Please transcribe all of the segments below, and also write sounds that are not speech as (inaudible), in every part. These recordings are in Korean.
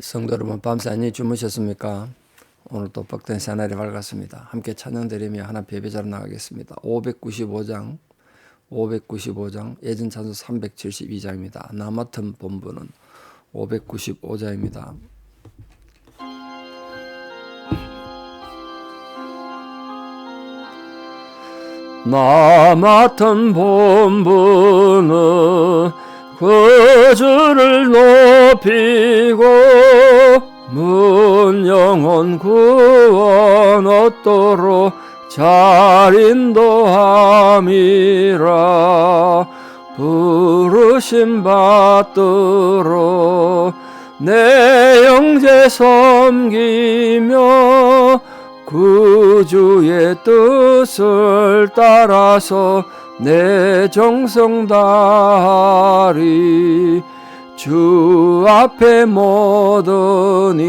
성도 여러분 밤새 주무셨습니까? 오늘 또 뻑된 새날이 밝았습니다. 함께 찬양드리며 하나 예배자로 나가겠습니다. 595장 595장 예전 찬송 372장입니다. 나 맡은 본부는 595장입니다. 나 맡은 본부는 그 주를 높이고 문 영혼 구원 얻도록 잘 인도함이라. 부르심 받도록 내 영제 섬기며 구주의 뜻을 따라서 내 정성 다하리 주 앞에 모더니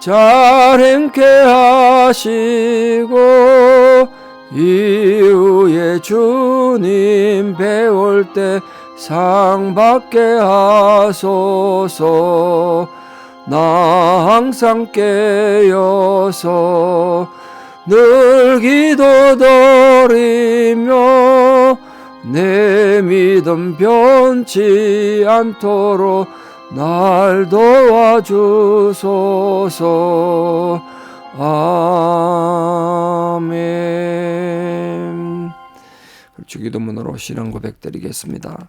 잘 행케 하시고 이후에 주님 배울 때 상 받게 하소서. 나 항상 깨어서 늘 기도 드리며 내 믿음 변치 않도록 날 도와주소서 아멘 주기도문으로 신앙 고백 드리겠습니다.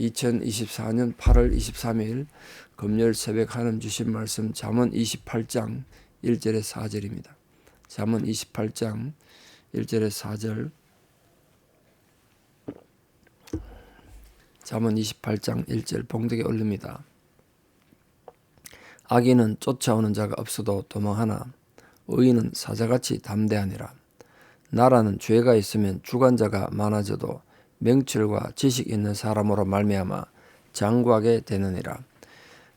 2024년 8월 23일 금요일 새벽 하나님 주신 말씀 잠언 28장 1절에 4절입니다. 잠언 28장 1절에 4절 잠언 28장 1절 봉독에 올립니다. 악인은 쫓아오는 자가 없어도 도망하나 의인은 사자같이 담대하니라. 나라는 죄가 있으면 주관자가 많아져도 명철과 지식 있는 사람으로 말미암아 장구하게 되느니라.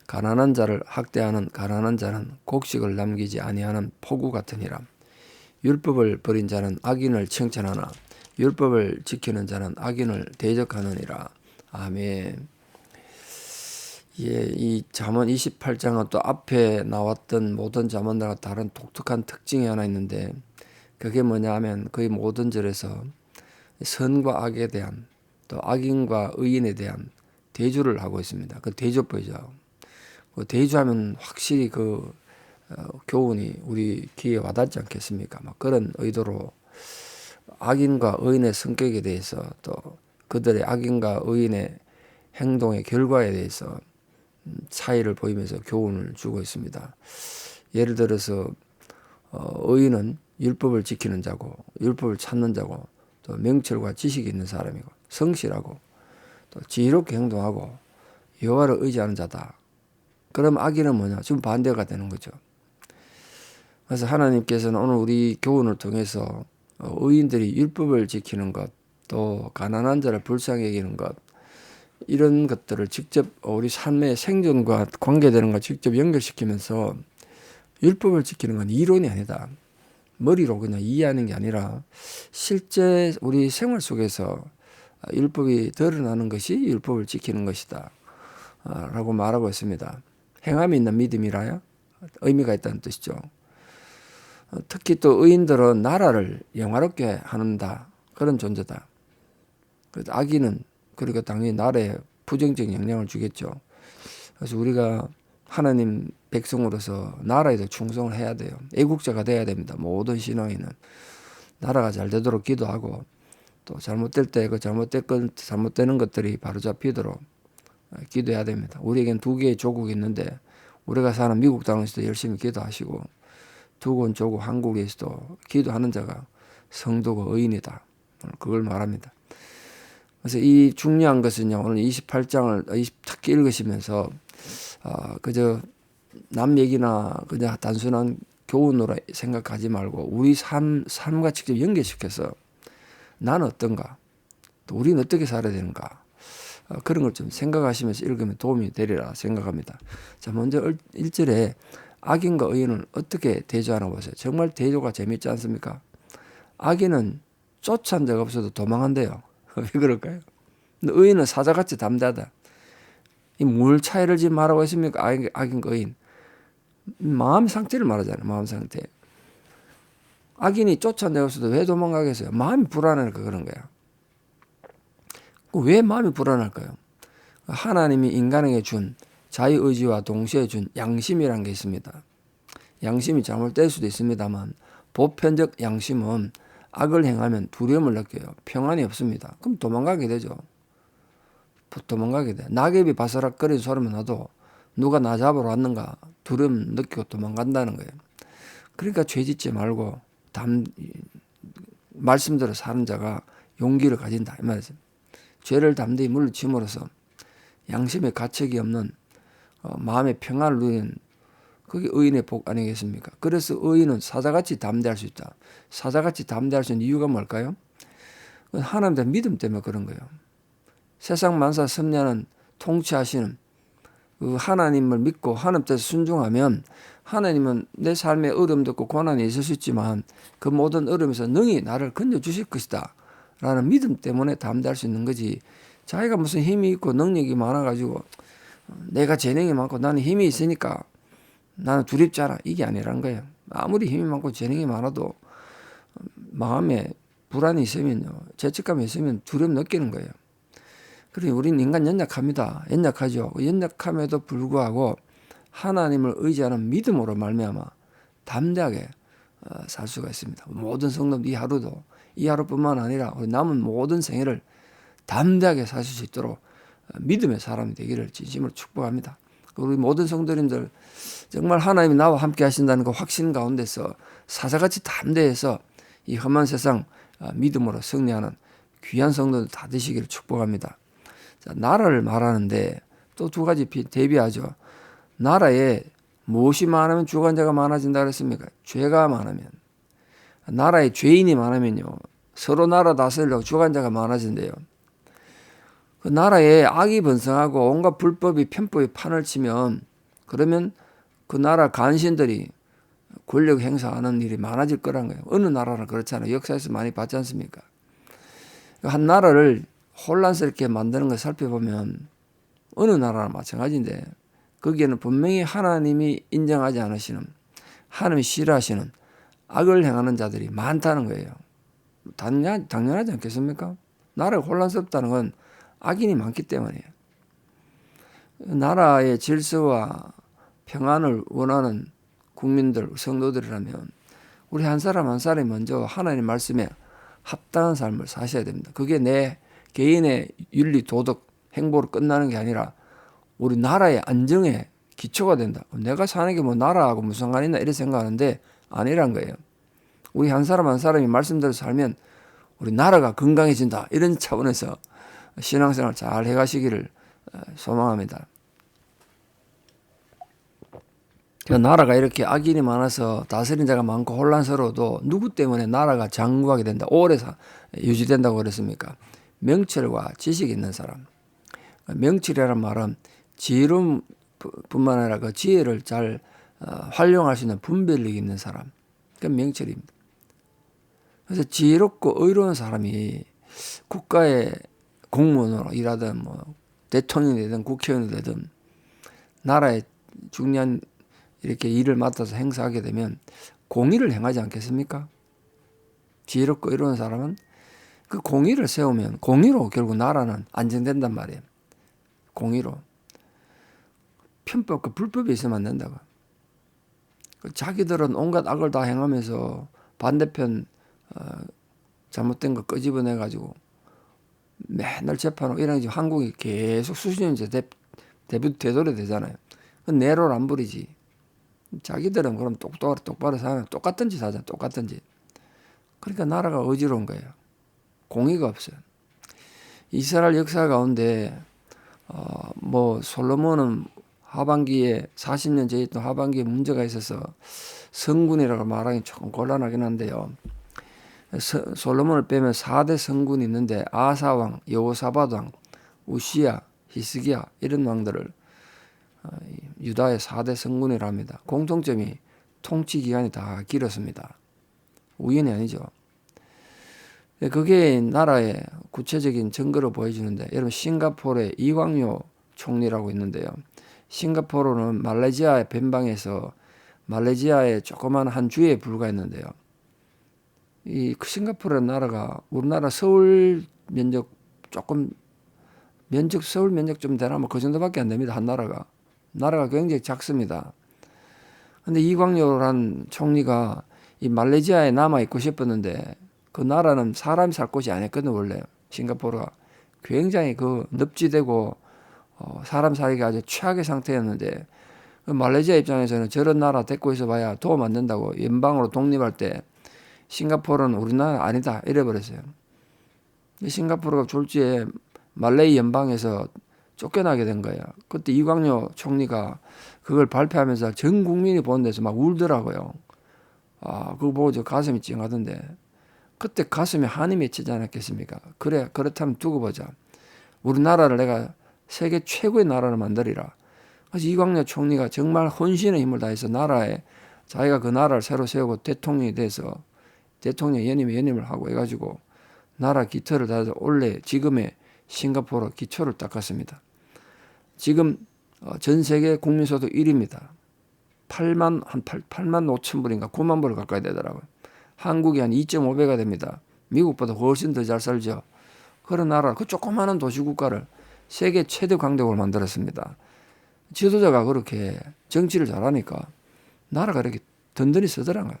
가난한 자를 학대하는 가난한 자는 곡식을 남기지 아니하는 포구 같으니라. 율법을 버린 자는 악인을 칭찬하나 율법을 지키는 자는 악인을 대적하느니라. 아멘. 예, 이 잠언 28장은 또 앞에 나왔던 모든 잠언들과 다른 독특한 특징이 하나 있는데 그게 뭐냐 하면 거의 모든 절에서 선과 악에 대한 또 악인과 의인에 대한 대주를 하고 있습니다. 그 대조법이죠. 그 대주하면 확실히 그 어, 교훈이 우리 귀에 와닿지 않겠습니까? 막 그런 의도로 악인과 의인의 성격에 대해서 또 그들의 악인과 의인의 행동의 결과에 대해서 음, 차이를 보이면서 교훈을 주고 있습니다. 예를 들어서 어, 의인은 율법을 지키는 자고 율법을 찾는 자고 또 명철과 지식이 있는 사람이고 성실하고 또 지혜롭게 행동하고 여호와를 의지하는 자다. 그럼 악인은 뭐냐? 지금 반대가 되는 거죠. 그래서 하나님께서는 오늘 우리 교훈을 통해서 어, 의인들이 율법을 지키는 것, 또 가난한 자를 불쌍히 여기는 것, 이런 것들을 직접 우리 삶의 생존과 관계되는 것 직접 연결시키면서 율법을 지키는 건 이론이 아니다. 머리로 그냥 이해하는 게 아니라 실제 우리 생활 속에서 율법이 드러나는 것이 율법을 지키는 것이다. 아, 라고 말하고 있습니다. 행함이 있는 믿음이라야 의미가 있다는 뜻이죠. 어, 특히 또 의인들은 나라를 영화롭게 하는다. 그런 존재다. 악인은 그리고 당연히 나라에 부정적인 영향을 주겠죠. 그래서 우리가 하나님 백성으로서 나라에도 충성을 해야 돼요. 애국자가 돼야 됩니다. 모든 신앙인은 나라가 잘 되도록 기도하고 또 잘못될 때 그 잘못된 것 잘못되는 것들이 바로 잡히도록 기도해야 됩니다. 우리에겐 두 개의 조국이 있는데 우리가 사는 미국 땅에서도 열심히 기도하시고 두군 조국 한국에서도 기도하는 자가 성도가 의인이다. 그걸 말합니다. 그래서 이 중요한 것은요. 오늘 28장을 특히 읽으시면서 어, 그저 남 얘기나 그냥 단순한 교훈으로 생각하지 말고 우리 삶 삶과 직접 연계시켜서 나는 어떤가 또 우리는 어떻게 살아야 되는가 어, 그런 걸 좀 생각하시면서 읽으면 도움이 되리라 생각합니다. 자 먼저 1절에 악인과 의인은 어떻게 대조하나 보세요. 정말 대조가 재밌지 않습니까? 악인은 쫓아온 적 없어도 도망한대요. (laughs) 왜 그럴까요? 근데 의인은 사자같이 담대하다. 이뭘 차이를 지금 말하고 있습니까? 악인, 악인과 의인. 마음 상태를 말하잖아요. 마음 상태. 악인이 쫓아내었어도 왜 도망가겠어요? 마음이 불안하니까 그런 거야. 왜 마음이 불안할까요? 하나님이 인간에게 준 자유의지와 동시에 준 양심이라는 게 있습니다. 양심이 잘못될 수도 있습니다만 보편적 양심은 악을 행하면 두려움을 느껴요. 평안이 없습니다. 그럼 도망가게 되죠. 도망가게 돼. 낙엽이 바스락거리는 소리만 나도 누가 나 잡으러 왔는가 두려움 느끼고 도망간다는 거예요. 그러니까 죄 짓지 말고 담 말씀대로 사는 자가 용기를 가진다 이 말이죠. 죄를 담대히 물리침으로써 양심의 가책이 없는 어, 마음의 평안을 누리는 그게 의인의 복 아니겠습니까? 그래서 의인은 사자같이 담대할 수 있다. 사자같이 담대할 수 있는 이유가 뭘까요? 하나님의 믿음 때문에 그런 거예요. 세상 만사 섭리하는 통치하시는 그 하나님을 믿고 하나님 뜻에 순종하면 하나님은 내 삶에 어려움도 있고 고난이 있을 수 있지만 그 모든 어려움에서 능히 나를 건져주실 것이다. 라는 믿음 때문에 담대할 수 있는 거지. 자기가 무슨 힘이 있고 능력이 많아가지고 내가 재능이 많고 나는 힘이 있으니까 나는 두렵지 않아. 이게 아니라는 거예요. 아무리 힘이 많고 재능이 많아도 마음에 불안이 있으면요. 죄책감이 있으면 두려움 느끼는 거예요. 그러니 우리는 인간 연약합니다. 연약하죠. 연약함에도 불구하고 하나님을 의지하는 믿음으로 말미암아 담대하게 어, 살 수가 있습니다. 모든 성도이 하루도 이 하루뿐만 아니라 우리 남은 모든 생애를 담대하게 사실 수 있도록 어, 믿음의 사람이 되기를 진심으로 축복합니다. 우리 모든 성도님들 정말 하나님이 나와 함께 하신다는 그 확신 가운데서 사자같이 담대해서 이 험한 세상 어, 믿음으로 승리하는 귀한 성도들 다 되시기를 축복합니다. 자, 나라를 말하는데 또 두 가지 대비하죠. 나라에 무엇이 많으면 주관자가 많아진다 그랬습니까? 죄가 많으면. 나라에 죄인이 많으면요. 서로 나라 다스리려고 주관자가 많아진대요. 그 나라에 악이 번성하고 온갖 불법이 편법이 판을 치면 그러면 그 나라 간신들이 권력 행사하는 일이 많아질 거란 거예요. 어느 나라는 그렇잖아요. 역사에서 많이 봤지 않습니까? 한 나라를 혼란스럽게 만드는 걸 살펴보면 어느 나라나 마찬가지인데 거기에는 분명히 하나님이 인정하지 않으시는 하나님이 싫어하시는 악을 행하는 자들이 많다는 거예요. 당연, 당연하지 않겠습니까? 나라가 혼란스럽다는 건 악인이 많기 때문이에요. 나라의 질서와 평안을 원하는 국민들, 성도들이라면 우리 한 사람 한 사람이 먼저 하나님 말씀에 합당한 삶을 사셔야 됩니다. 그게 내 개인의 윤리, 도덕, 행보로 끝나는 게 아니라 우리 나라의 안정에 기초가 된다. 내가 사는 게 뭐 나라하고 무슨 상관 있나 이렇게 생각하는데 아니란 거예요. 우리 한 사람 한 사람이 말씀대로 살면 우리 나라가 건강해진다. 이런 차원에서 신앙생활 잘 해가시기를 어, 소망합니다. 그러니까 나라가 이렇게 악인이 많아서 다스린 자가 많고 혼란스러워도 누구 때문에 나라가 장구하게 된다. 오래 유지된다고 그랬습니까? 명철과 지식이 있는 사람. 명철이라는 말은 지혜로움뿐만 아니라 그 지혜를 잘 어, 활용할 수 있는 분별력이 있는 사람. 그 명철입니다. 그래서 지혜롭고 의로운 사람이 국가의 공무원으로 일하든 뭐 대통령이 되든 국회의원이 되든 나라의 중요한 이렇게 일을 맡아서 행사하게 되면 공의를 행하지 않겠습니까? 지혜롭고 의로운 사람은 그 공의를 세우면 공의로 결국 나라는 안정된단 말이에요. 공의로. 편법과 불법이 있으면 안 된다고. 그 자기들은 온갖 악을 다 행하면서 반대편 어, 잘못된 거 끄집어내 가지고 맨날 재판하고 이런 게 한국이 계속 수십 년째 대, 대부 되돌이 되잖아요. 그 내로를 안 부리지. 자기들은 그럼 똑똑하게 똑바로 사는 똑같은 짓 하잖아. 똑같은 짓. 그러니까 나라가 어지러운 거예요. 공의가 없어요. 이스라엘 역사 가운데 어, 뭐 솔로몬은 하반기에 40년 전에 있던 하반기에 문제가 있어서 성군이라고 말하기 조금 곤란하긴 한데요. 서, 솔로몬을 빼면 4대 성군이 있는데 아사왕, 여호사밧 왕, 우시야, 히스기야 이런 왕들을 어, 유다의 4대 성군이라 합니다. 공통점이 통치 기간이 다 길었습니다. 우연이 아니죠. 네, 그게 나라의 구체적인 증거로 보여주는데 여러분 싱가포르의 이광요 총리라고 있는데요. 싱가포르는 말레이시아의 변방에서 말레이시아의 조그만 한 주에 불과했는데요. 이 싱가포르 나라가 우리나라 서울 면적 조금 면적 서울 면적 좀 되나 뭐 그 정도밖에 안 됩니다. 한 나라가 나라가 굉장히 작습니다. 근데 이광요란 총리가 이 말레이시아에 남아 있고 싶었는데 그 나라는 사람이 살 곳이 아니었거든요 원래 싱가포르가 굉장히 그 늪지대고 어, 사람 살기가 아주 최악의 상태였는데 그 말레이시아 입장에서는 저런 나라 데리고 있어봐야 도움 안 된다고 연방으로 독립할 때 싱가포르는 우리나라 아니다 이래버렸어요. 싱가포르가 졸지에 말레이 연방에서 쫓겨나게 된 거예요. 그때 이광요 총리가 그걸 발표하면서 전 국민이 보는 데서 막 울더라고요. 아, 그거 보고 저 가슴이 찡하던데. 그때 가슴에 한이 맺히지 않았겠습니까? 그래, 그렇다면 두고 보자. 우리나라를 내가 세계 최고의 나라를 만들리라. 그래서 이광요 총리가 정말 헌신의 힘을 다해서 나라에 자기가 그 나라를 새로 세우고 대통령이 돼서 대통령 연임에 연임을 하고 해가지고 나라 기틀을 다해서 원래 지금의 싱가포르 기초를 닦았습니다. 지금 어, 전 세계 국민소득 1위입니다. 8만 한 8, 8만 5천 불인가 9만 불 가까이 되더라고요. 한국이 한 2.5배가 됩니다. 미국보다 훨씬 더 잘 살죠. 그런 나라, 그 조그마한 도시국가를 세계 최대 강대국을 만들었습니다. 지도자가 그렇게 정치를 잘하니까 나라가 이렇게 든든히 서더라고요.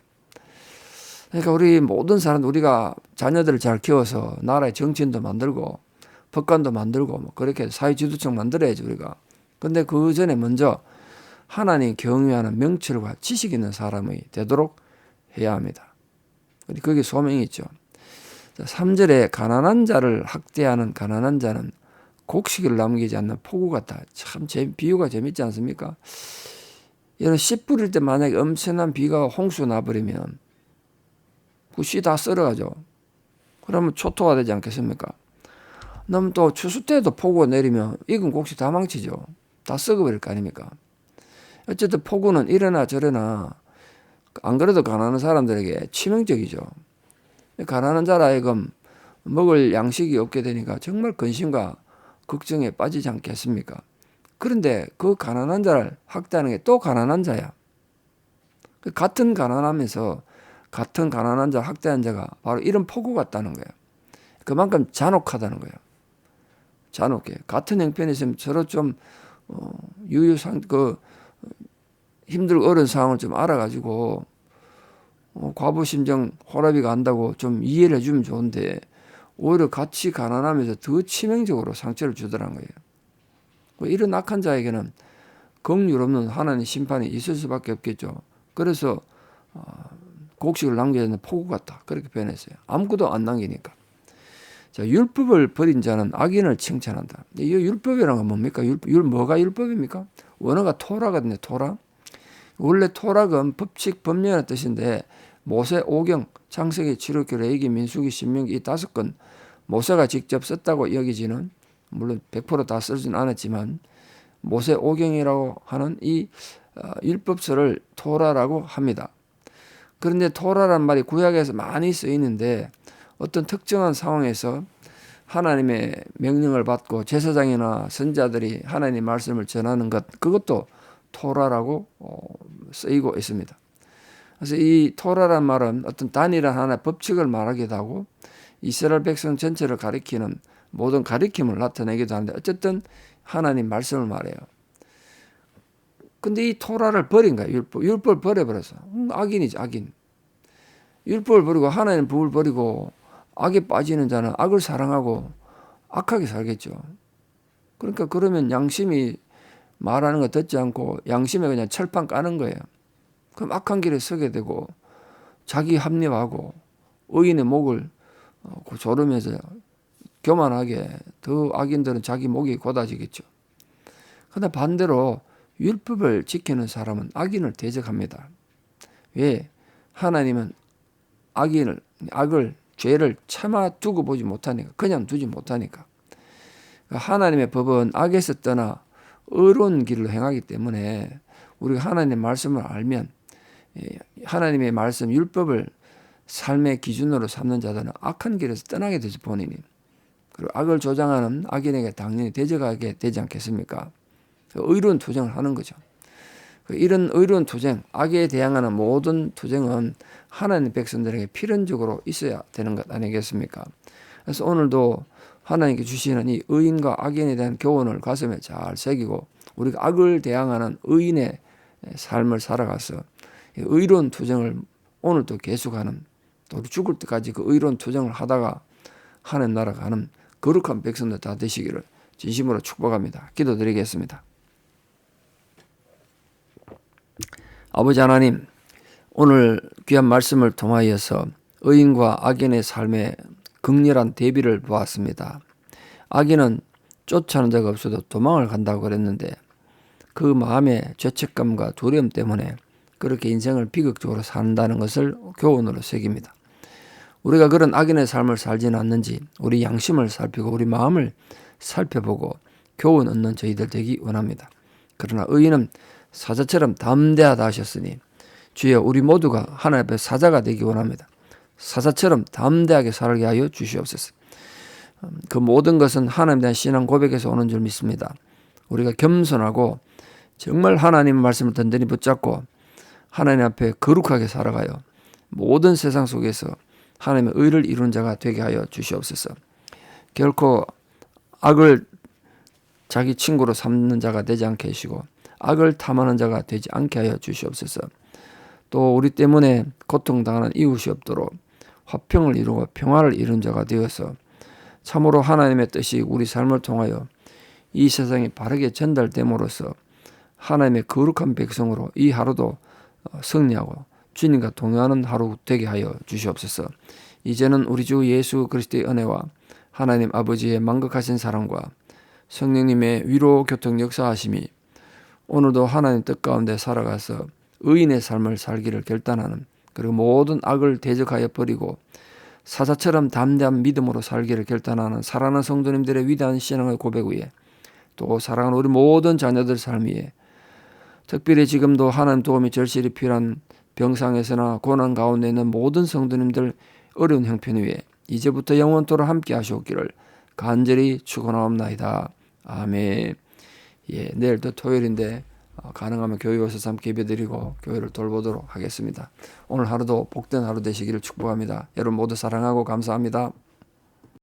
그러니까 우리 모든 사람 우리가 자녀들을 잘 키워서 나라의 정치인도 만들고 법관도 만들고 뭐 그렇게 사회 지도청 만들어야지 우리가. 근데 그 전에 먼저 하나님 경외하는 명철과 지식 있는 사람이 되도록 해야 합니다. 거기 소명이 있죠. 3절에 가난한 자를 학대하는 가난한 자는 곡식을 남기지 않는 폭우 같다. 참 재, 비유가 재밌지 않습니까? 이런 씨 뿌릴 때 만약에 엄청난 비가 홍수 나버리면 그 씨 다 썰어가죠. 그러면 초토화 되지 않겠습니까? 그럼 또 추수 때도 폭우가 내리면 익은 곡식 다 망치죠. 다 썩어버릴 거 아닙니까? 어쨌든 폭우는 이러나 저러나 안 그래도 가난한 사람들에게 치명적이죠. 가난한 자라 하여금 먹을 양식이 없게 되니까 정말 근심과 걱정에 빠지지 않겠습니까? 그런데 그 가난한 자를 학대하는 게 또 가난한 자야. 그 같은 가난하면서 같은 가난한 자 학대한 자가 바로 이런 폭우 같다는 거예요. 그만큼 잔혹하다는 거예요. 잔혹해. 같은 형편이 있으면 서로 좀 어, 유유상 그 힘들고 어려운 상황을 좀 알아가지고 어, 과부심정 호라비가 안다고 좀 이해를 해주면 좋은데 오히려 같이 가난하면서 더 치명적으로 상처를 주더란 거예요. 뭐 이런 악한 자에게는 긍휼 없는 하나님 심판이 있을 수밖에 없겠죠. 그래서 어, 곡식을 남겨야 되는 폭우 같다. 그렇게 표현했어요. 아무것도 안 남기니까. 자, 율법을 버린 자는 악인을 칭찬한다. 이 율법이라는 건 뭡니까? 율법, 율, 뭐가 율법입니까? 원어가 토라거든요, 토라. 원래 토락은 법칙, 법령의 뜻인데 모세 오경, 창세기, 출애굽기, 레위기, 민수기, 신명기 이 다섯 건 모세가 직접 썼다고 여기지는 물론 100%다 쓰진 않았지만 모세 오경이라고 하는 이 어, 율법서를 토라라고 합니다. 그런데 토라란 말이 구약에서 많이 쓰이는데 어떤 특정한 상황에서 하나님의 명령을 받고 제사장이나 선자들이 하나님의 말씀을 전하는 것 그것도 토라라고 어, 쓰이고 있습니다. 그래서 이 토라란 말은 어떤 단일한 하나의 법칙을 말하기도 하고 이스라엘 백성 전체를 가리키는 모든 가리킴을 나타내기도 하는데 어쨌든 하나님 말씀을 말해요. 근데 이 토라를 버린 거야 율법. 율법을 버려버렸어. 음, 악인이지 악인. 율법을 버리고 하나님 법을 버리고 악에 빠지는 자는 악을 사랑하고 악하게 살겠죠. 그러니까 그러면 양심이 말하는 거 듣지 않고 양심에 그냥 철판 까는 거예요. 그럼 악한 길에 서게 되고 자기 합리화하고 의인의 목을 어, 조르면서 교만하게 더 악인들은 자기 목이 곧아지겠죠. 그러나 반대로 율법을 지키는 사람은 악인을 대적합니다. 왜? 하나님은 악인을 악을 죄를 참아 두고 보지 못하니까 그냥 두지 못하니까 그러니까 하나님의 법은 악에서 떠나 의로운 길로 행하기 때문에 우리가 하나님의 말씀을 알면 예, 하나님의 말씀 율법을 삶의 기준으로 삼는 자들은 악한 길에서 떠나게 되죠 본인이 그리고 악을 조장하는 악인에게 당연히 대적하게 되지 않겠습니까? 의로운 투쟁을 하는 거죠. 이런 의로운 투쟁, 악에 대항하는 모든 투쟁은 하나님 백성들에게 필연적으로 있어야 되는 것 아니겠습니까? 그래서 오늘도 하나님께 주시는 이 의인과 악인에 대한 교훈을 가슴에 잘 새기고 우리가 악을 대항하는 의인의 삶을 살아가서 의로운 투쟁을 오늘도 계속하는 또 죽을 때까지 그 의로운 투쟁을 하다가 하나님 나라 가는 거룩한 백성들 다 되시기를 진심으로 축복합니다. 기도드리겠습니다. 아버지 하나님, 오늘 귀한 말씀을 통하여서 의인과 악인의 삶의 극렬한 대비를 보았습니다. 악인은 쫓아는 자가 없어도 도망을 간다고 그랬는데 그 마음의 죄책감과 두려움 때문에 그렇게 인생을 비극적으로 산다는 것을 교훈으로 새깁니다. 우리가 그런 악인의 삶을 살지는 않는지 우리 양심을 살피고 우리 마음을 살펴보고 교훈 얻는 저희들 되기 원합니다. 그러나 의인은 사자처럼 담대하다 하셨으니 주여 우리 모두가 하나님 앞에 사자가 되기 원합니다. 사자처럼 담대하게 살게 하여 주시옵소서. 음, 그 모든 것은 하나님에 대한 신앙 고백에서 오는 줄 믿습니다. 우리가 겸손하고 정말 하나님의 말씀을 든든히 붙잡고 하나님 앞에 거룩하게 살아가요. 모든 세상 속에서 하나님의 의를 이루는 자가 되게 하여 주시옵소서. 결코 악을 자기 친구로 삼는 자가 되지 않게 하시고 악을 탐하는 자가 되지 않게 하여 주시옵소서. 또 우리 때문에 고통당하는 이웃이 없도록 화평을 이루고 평화를 이룬 자가 되어서 참으로 하나님의 뜻이 우리 삶을 통하여 이 세상에 바르게 전달됨으로써 하나님의 거룩한 백성으로 이 하루도 승리하고 주님과 동행하는 하루 되게 하여 주시옵소서. 이제는 우리 주 예수 그리스도의 은혜와 하나님 아버지의 만극하신 사랑과 성령님의 위로 교통 역사하심이 오늘도 하나님 뜻 가운데 살아가서 의인의 삶을 살기를 결단하는 그리고 모든 악을 대적하여 버리고 사자처럼 담대한 믿음으로 살기를 결단하는 사랑하는 성도님들의 위대한 신앙의 고백 위에 또 사랑하는 우리 모든 자녀들 삶 위에 특별히 지금도 하나님 도움이 절실히 필요한 병상에서나 고난 가운데 있는 모든 성도님들 어려운 형편 위에 이제부터 영원토록 함께 하시옵기를 간절히 축원하옵나이다. 아멘. 예, 내일도 토요일인데 어, 가능하면 교회 오셔서 함께 예배드리고 교회를 돌보도록 하겠습니다. 오늘 하루도 복된 하루 되시기를 축복합니다. 여러분 모두 사랑하고 감사합니다.